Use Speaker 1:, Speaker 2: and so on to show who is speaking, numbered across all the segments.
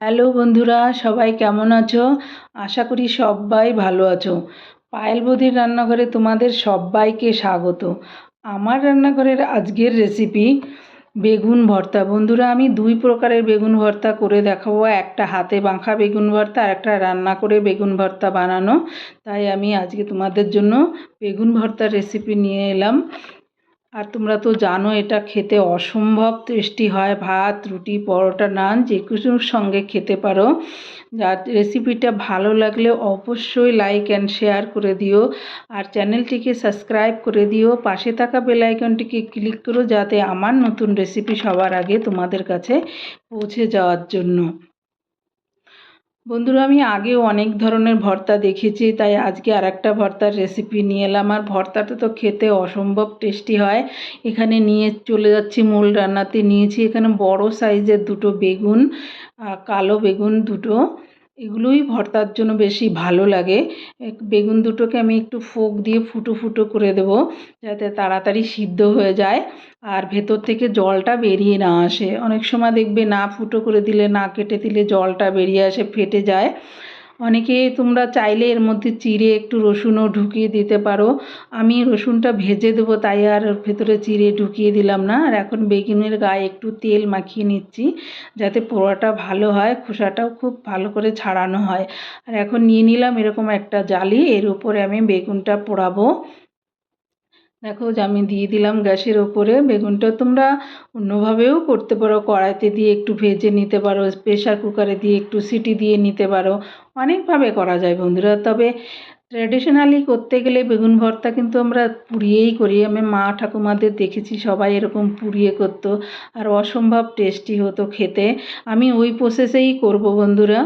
Speaker 1: Hello বন্ধুরা, সবাই কেমন আছো? আশা করি সবাই ভালো আছো। পায়েল বৌদির রান্নাঘরে তোমাদের সবাইকে স্বাগত। আমার রান্নাঘরের আজকের রেসিপি বেগুন ভর্তা। বন্ধুরা, আমি দুই প্রকারের বেগুন ভর্তা করে দেখাবো। একটা হাতে বাঁকা বেগুন ভর্তা আর একটা রান্না করে বেগুন ভর্তা বানানো। তাই আমি আজকে তোমাদের জন্য বেগুন ভর্তার রেসিপি নিয়ে এলাম। আর তোমরা তো জানো এটা খেতে অসম্ভব টেস্টি হয়। ভাত, রুটি, পরোটা, নান, যে কিছুর সঙ্গে খেতে পারো। আর রেসিপিটা ভালো লাগলে অবশ্যই লাইক অ্যান্ড শেয়ার করে দিও। আর চ্যানেলটিকে সাবস্ক্রাইব করে দিও। পাশে থাকা বেল আইকনটিকে ক্লিক করো যাতে আমার নতুন রেসিপি সবার আগে তোমাদের কাছে পৌঁছে যাওয়ার জন্য। বন্ধুরা, আমি আগেও অনেক ধরনের ভর্তা দেখেছি, তাই আজকে আর একটা ভর্তার রেসিপি নিয়ে এলাম। আর ভর্তাটা তো খেতে অসম্ভব টেস্টি হয়। এখানে নিয়ে চলে যাচ্ছি মূল রান্নাতে। নিয়েছি এখানে বড় সাইজের দুটো বেগুন কালো বেগুন দুটো। এগুলোই ভর্তার জন্য বেশি ভালো লাগে। বেগুন দুটোকে আমি একটু ফোক দিয়ে ফুটো ফুটো করে দেবো, যাতে তাড়াতাড়ি সিদ্ধ হয়ে যায় আর ভেতর থেকে জলটা বেরিয়ে না আসে। অনেক সময় দেখবে না ফুটো করে দিলে, না কেটে দিলে জলটা বেরিয়ে আসে, ফেটে যায়। অনেকে তোমরা চাইলে এর মধ্যে চিড়ে একটু রসুনও ঢুকিয়ে দিতে পারো। আমি রসুনটা ভেজে দেবো, তাই আর ভেতরে চিড়ে ঢুকিয়ে দিলাম না। আর এখন বেগুনের গায়ে একটু তেল মাখিয়ে নিচ্ছি, যাতে পোড়াটা ভালো হয়, খোসাটাও খুব ভালো করে ছাড়ানো হয়। আর এখন নিয়ে নিলাম এরকম একটা জালি, এর উপরে আমি বেগুনটা পোড়াবো। দেখো যে আমি দিয়ে দিলাম গ্যাসের ওপরে, বেগুনটা তোমরা অন্যভাবেও করতে পারো। কড়াইতে দিয়ে একটু ভেজে নিতে পারো প্রেশার কুকারে দিয়ে একটু সিটি দিয়ে নিতে পারো। অনেকভাবে করা যায় বন্ধুরা। তবে ট্র্যাডিশনালি করতে গেলে বেগুন ভর্তা কিন্তু আমরা পুড়িয়েই করি। আমি মা ঠাকুমাদের দেখেছি, সবাই এরকম পুড়িয়ে করতো আর অসম্ভব টেস্টি হতো খেতে। আমি ওই প্রসেসেই করব বন্ধুরা।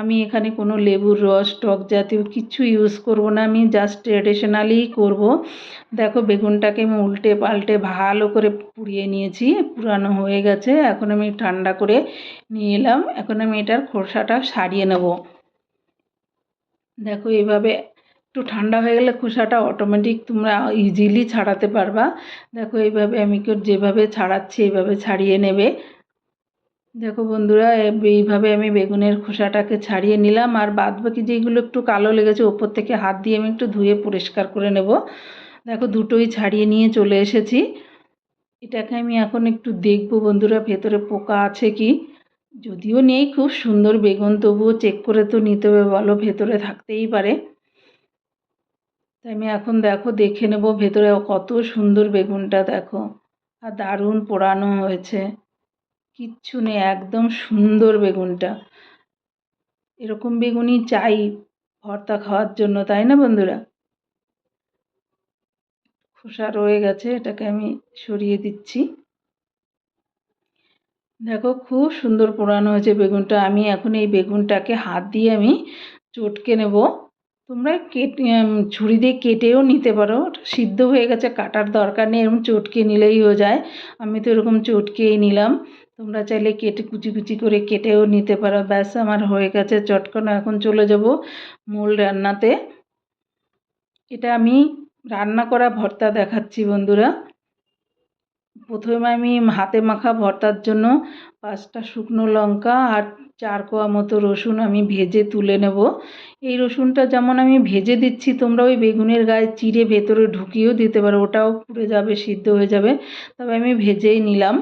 Speaker 1: আমি এখানে কোনো লেবুর রস, টক জাতীয় কিছু ইউজ করব না। আমি জাস্ট ট্র্যাডিশনালিই করব। দেখো বেগুনটাকে আমি উল্টে পাল্টে ভালো করে পুড়িয়ে নিয়েছি, পুরানো হয়ে গেছে। এখন আমি ঠান্ডা করে নিয়ে এলাম। এখন আমি এটার খোসাটা সারিয়ে নেব। দেখো এইভাবে একটু ঠান্ডা হয়ে গেলে খোসাটা অটোমেটিক তোমরা ইজিলি ছাড়াতে পারবা। দেখো এইভাবে আমি যেভাবে ছাড়াচ্ছি এইভাবে ছাড়িয়ে নেবে। দেখো বন্ধুরা এইভাবে আমি বেগুনের খোসাটাকে ছাড়িয়ে নিলাম। আর বাদ বাকি যেগুলো একটু কালো লেগেছে, ওপর থেকে হাত দিয়ে আমি একটু ধুয়ে পরিষ্কার করে নেব। দেখো দুটোই ছাড়িয়ে নিয়ে চলে এসেছি। এটাকে আমি এখন একটু দেখব বন্ধুরা, ভেতরে পোকা আছে কি? যদিও নেই, খুব সুন্দর বেগুন, তবুও চেক করে তো নিতে হবে, বলো ভেতরে থাকতেই পারে। আমি এখন দেখো, দেখে নেব ভেতরে কত সুন্দর বেগুনটা দেখো। আর দারুণ পোড়ানো হয়েছে। কিচ্ছু নেই, একদম সুন্দর বেগুনটা। এরকম বেগুনই চাই ভর্তা খাওয়ার জন্য, তাই না বন্ধুরা? খোসা রয়ে গেছে, এটাকে আমি সরিয়ে দিচ্ছি। দেখো, খুব সুন্দর পোড়ানো হয়েছে বেগুনটা। আমি এখন এই বেগুনটাকে হাত দিয়ে আমি চটকে নেব। তোমরা কেটে ছুরি দিয়ে কেটেও নিতে পারো। সিদ্ধ হয়ে গেছে, কাটার দরকার নেই, এরকম চটকে নিলেই হয়ে যায়। আমি তো এরকম চটকেই নিলাম। তোমরা চাইলে কেটে, কুচি কুচি করে কেটেও নিতে পারো। ব্যাস, আমার হয়ে গেছে, চটকানো। এখন চলে যাব মূল রান্নাতে। এটা আমি রান্না করা ভর্তা দেখাচ্ছি, বন্ধুরা। প্রথমে আমি হাতে মাখা ভর্তার জন্য পাঁচটা শুকনো লঙ্কা আর চার কোয়া মতো রসুন আমি ভেজে তুলে নেব। এই রসুনটা যেমন আমি ভেজে দিচ্ছি তোমরা ওই বেগুনের গায়ে চিড়ে ভেতরে ঢুকিয়েও দিতে পারো, ওটাও পুড়ে যাবে, সিদ্ধ হয়ে যাবে। তবে আমি ভেজেই নিলাম।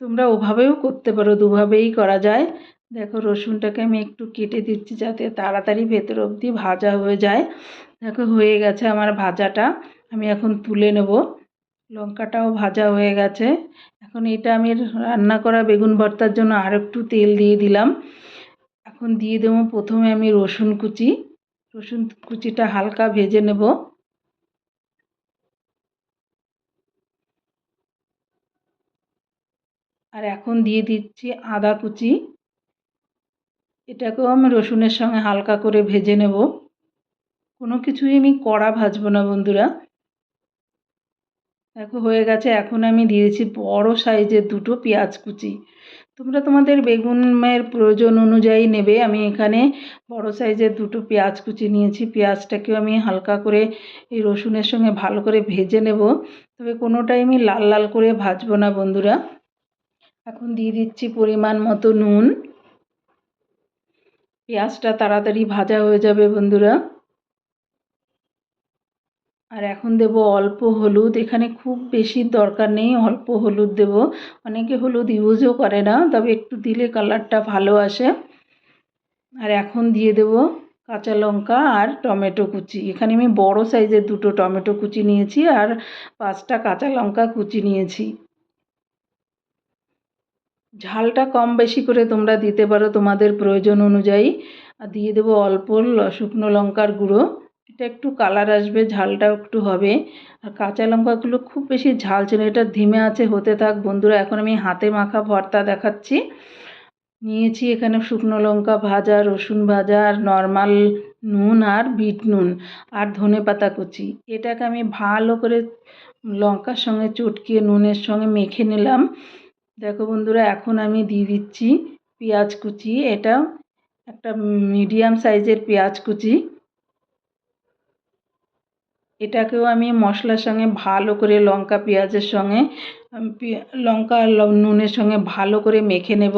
Speaker 1: তোমরা ওভাবেও করতে পারো, দুভাবেই করা যায়। দেখো রসুনটাকে আমি একটু কেটে দিচ্ছি যাতে তাড়াতাড়ি ভেতর অবধি ভাজা হয়ে যায়। দেখো হয়ে গেছে আমার ভাজাটা, আমি এখন তুলে নেব। লঙ্কাটাও ভাজা হয়ে গেছে। এখন এটা আমি রান্না করা বেগুন ভর্তার জন্য আর একটু তেল দিয়ে দিলাম। এখন দিয়ে দেবো প্রথমে আমি রসুন কুচি। রসুন কুচিটা হালকা ভেজে নেব। আর এখন দিয়ে দিচ্ছি আদা কুচি। এটাকেও আমি রসুনের সঙ্গে হালকা করে ভেজে নেব। কোনো কিছুই আমি কড়া ভাজবো না, বন্ধুরা। দেখো, হয়ে গেছে। এখন আমি দিয়েছি বড় সাইজের দুটো পেঁয়াজ কুচি। তোমরা তোমাদের বেগুনের প্রয়োজন অনুযায়ী নেবে। আমি এখানে বড় সাইজের দুটো পেঁয়াজ কুচি নিয়েছি। পেঁয়াজটাকেও আমি হালকা করে এই রসুনের সঙ্গে ভালো করে ভেজে নেব। তবে কোনোটাই আমি লাল লাল করে ভাজবো না বন্ধুরা। এখন দিয়ে দিচ্ছি পরিমাণ মতো নুন। পেঁয়াজটা তাড়াতাড়ি ভাজা হয়ে যাবে বন্ধুরা। আর এখন দেব অল্প হলুদ। এখানে খুব বেশি দরকার নেই, অল্প হলুদ দেব। অনেকে হলুদ ইউজও করে না, তবে একটু দিলে কালারটা ভালো আসে। আর এখন দিয়ে দেব কাঁচা লঙ্কা আর টমেটো কুচি। এখানে আমি বড় সাইজের দুটো টমেটো কুচি নিয়েছি আর পাঁচটা কাঁচা লঙ্কা কুচি নিয়েছি। ঝালটা কম বেশি করে তোমরা দিতে পারো তোমাদের প্রয়োজন অনুযায়ী। আর দিয়ে দেবো অল্প শুকনো লঙ্কার গুঁড়ো। এটা একটু কালার আসবে, ঝালটাও একটু হবে। আর কাঁচা লঙ্কাগুলো খুব বেশি ঝাল ছিল এটা ধিমে আছে, হতে থাক। বন্ধুরা, এখন আমি হাতে মাখা ভর্তা দেখাচ্ছি। নিয়েছি এখানে শুকনো লঙ্কা ভাজা, রসুন ভাজা, আর নর্মাল নুন আর বিট নুন, আর ধনে পাতা কুচি। এটাকে আমি ভালো করে লঙ্কার সঙ্গে চটকিয়ে নুনের সঙ্গে মেখে নিলাম। দেখো বন্ধুরা, এখন আমি দিয়ে দিচ্ছি পেঁয়াজ কুচি। এটা একটা মিডিয়াম সাইজের পেঁয়াজ কুচি। এটাকেও আমি মশলার সঙ্গে ভালো করে লঙ্কা, পেঁয়াজের সঙ্গে লঙ্কা নুনের সঙ্গে ভালো করে মেখে নেব।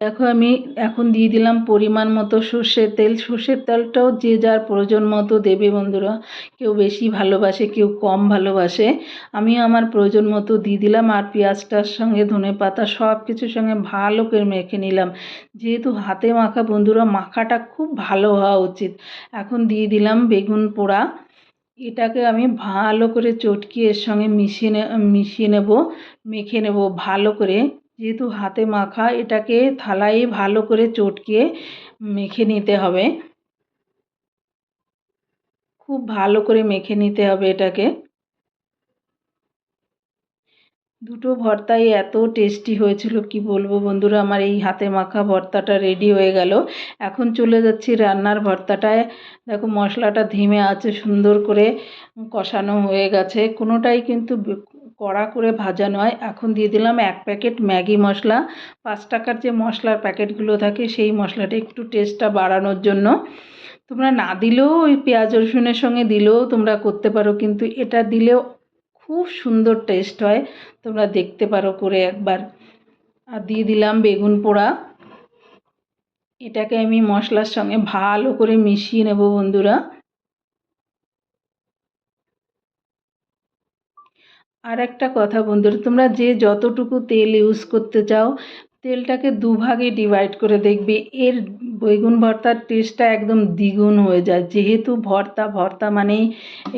Speaker 1: দেখো আমি এখন দিয়ে দিলাম পরিমাণ মতো সর্ষের তেল। সর্ষের তেলটাও যে যার প্রয়োজন মতো দেবে বন্ধুরা। কেউ বেশি ভালোবাসে, কেউ কম ভালোবাসে। আমি আমার প্রয়োজন মতো দিয়ে দিলাম আর পেঁয়াজটার সঙ্গে, ধনে পাতা সব কিছুর সঙ্গে ভালো করে মেখে নিলাম। যেহেতু হাতে মাখা বন্ধুরা, মাখাটা খুব ভালো হওয়া উচিত। এখন দিয়ে দিলাম বেগুন পোড়া। এটাকে আমি ভালো করে চটকি এর সঙ্গে মিশিয়ে মিশিয়ে নেব, মেখে নেব ভালো করে। যেহেতু হাতে মাখা, এটাকে থালায় ভালো করে চটকিয়ে মেখে নিতে হবে। খুব ভালো করে মেখে নিতে হবে এটাকে। দুটো ভর্তাই এত টেস্টি হয়েছিল, কি বলব বন্ধুরা? আমার এই হাতে মাখা ভর্তাটা রেডি হয়ে গেল। এখন চলে যাচ্ছি রান্নার ভর্তাটায়। দেখো মশলাটা ধিমে আছে, সুন্দর করে কষানো হয়ে গেছে। কোনোটাই কিন্তু কড়া করে ভাজা নয়। এখন দিয়ে দিলাম এক প্যাকেট ম্যাগি মশলা। পাঁচ টাকার যে মশলার প্যাকেটগুলো থাকে, সেই মশলাটা একটু টেস্টটা বাড়ানোর জন্য। তোমরা না দিলেও ওই পেঁয়াজ রসুনের সঙ্গে দিলেও তোমরা করতে পারো, কিন্তু এটা দিলেও খুব সুন্দর টেস্ট হয়। তোমরা দেখতে পারো করে একবার। আর দিয়ে দিলাম বেগুন পোড়া। এটাকে আমি মশলার সঙ্গে ভালো করে মিশিয়ে নেব বন্ধুরা। আর একটা কথা বন্ধুরা, তোমরা যে যতটুকু তেল ইউজ করতে চাও তেলটাকে দুভাগে ডিভাইড করে দেখবে। এর বেগুন ভর্তার টেস্টটা একদম দ্বিগুণ হয়ে যায়। যেহেতু ভর্তা ভর্তা মানেই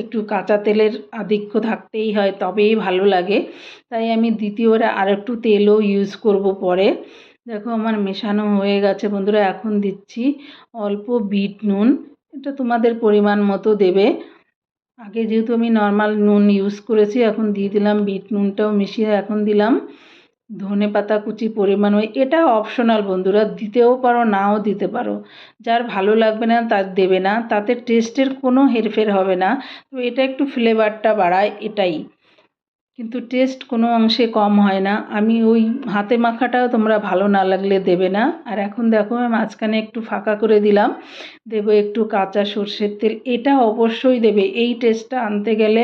Speaker 1: একটু কাঁচা তেলের আধিক্য থাকতেই হয়, তবেই ভালো লাগে। তাই আমি দ্বিতীয়বার আর একটু তেলও ইউজ করব পরে। দেখো আমার মেশানো হয়ে গেছে বন্ধুরা, এখন দিচ্ছি অল্প বিট নুন। এটা তোমাদের পরিমাণ মতো দেবে। আগে যেহেতু আমি নর্মাল নুন ইউজ করেছি, এখন দিয়ে দিলাম বিট নুনটাও মিশিয়ে এখন দিলাম। ধনে পাতা, কুচি পরিমাণ ওই, এটা অপশনাল বন্ধুরা, দিতেও পারো, নাও দিতে পারো। যার ভালো লাগবে না, তার দেবে না, তাতে টেস্টের কোনো হেরফের হবে না। তো এটা একটু ফ্লেভারটা বাড়ায়, এটাই। কিন্তু টেস্ট কোনো অংশে কম হয় না। আমি ওই হাতে মাখাটাও তোমরা ভালো না লাগলে দেবে না। আর এখন দেখো, আমি মাঝখানে একটু ফাঁকা করে দিলাম। দেব একটু কাঁচা সর্ষের তেল, এটা অবশ্যই দেবে। এই টেস্টটা আনতে গেলে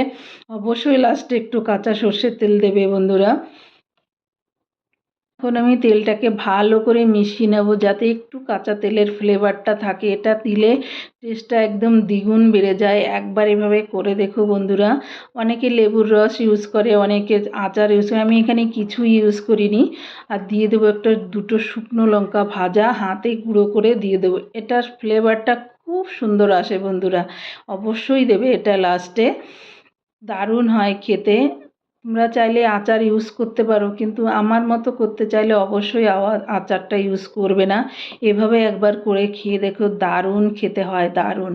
Speaker 1: অবশ্যই লাস্টে একটু কাঁচা সর্ষের তেল দেবে বন্ধুরা। এখন আমি তেলটাকে ভালো করে মিশিয়ে নেব যাতে একটু কাঁচা তেলের ফ্লেভারটা থাকে। এটা দিলে টেস্টটা একদম দ্বিগুণ বেড়ে যায়। একবার এভাবে করে দেখো বন্ধুরা। অনেকে লেবুর রস ইউজ করে, অনেকে আচার ইউজ করে। আমি এখানে কিছুই ইউজ করিনি। আর দিয়ে দেবো একটা দুটো শুকনো লঙ্কা ভাজা, হাতে গুঁড়ো করে দিয়ে দেবো। এটার ফ্লেভারটা খুব সুন্দর আসে বন্ধুরা। অবশ্যই দেবে এটা লাস্টে দারুণ হয় খেতে। তোমরা চাইলে আচার ইউজ করতে পারো, কিন্তু আমার মতো করতে চাইলে অবশ্যই আচারটা ইউজ করবে না। এভাবে একবার করে খেয়ে দেখো, দারুণ খেতে হয়, দারুণ।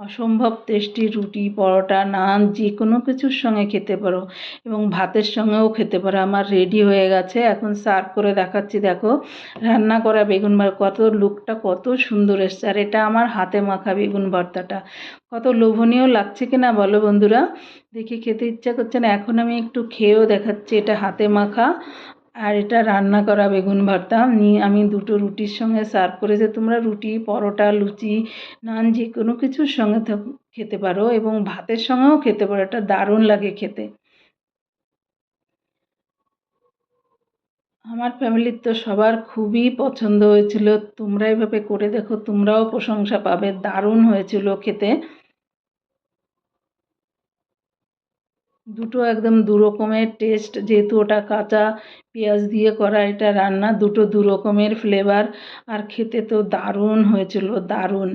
Speaker 1: অসম্ভব টেস্টি রুটি, পরোটা, নান, যে কোনো কিছুর সঙ্গে খেতে পারো এবং ভাতের সঙ্গেও খেতে পারো। আমার রেডি হয়ে গেছে। এখন সার্ভ করে দেখাচ্ছি, দেখো। রান্না করা বেগুন ভর্তা কত লুকটা কত সুন্দর এসছে। আর এটা আমার হাতে মাখা বেগুন ভর্তাটা। কত লোভনীয় লাগছে কি না বলো বন্ধুরা? দেখি খেতে ইচ্ছা করছে না। এখন আমি একটু খেয়েও দেখাচ্ছি। এটা হাতে মাখা আর এটা রান্না করা বেগুন ভর্তা। নিয়ে আমি দুটো রুটির সঙ্গে সার্ভ করেছি। তোমরা রুটি, পরোটা, লুচি, নান যে কোনো কিছুর সঙ্গে খেতে পারো এবং ভাতের সঙ্গেও খেতে পারো। এটা দারুণ লাগে খেতে। আমার ফ্যামিলির তো সবার খুবই পছন্দ হয়েছিল। তোমরা এভাবে করে দেখো, তোমরাও প্রশংসা পাবে। দারুণ হয়েছিল খেতে। দুটো একদম দু রকমের টেস্ট যেহেতু ওটা কাঁচা পেঁয়াজ দিয়ে করা এটা রান্না, দুটো দু রকমের ফ্লেভার আর খেতে তো দারুণ হয়েছিল, দারুণ।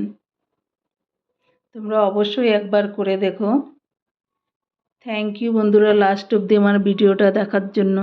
Speaker 1: তোমরা অবশ্যই একবার করে দেখো। থ্যাংক ইউ বন্ধুরা লাস্ট অবধি আমার ভিডিওটা দেখার জন্য।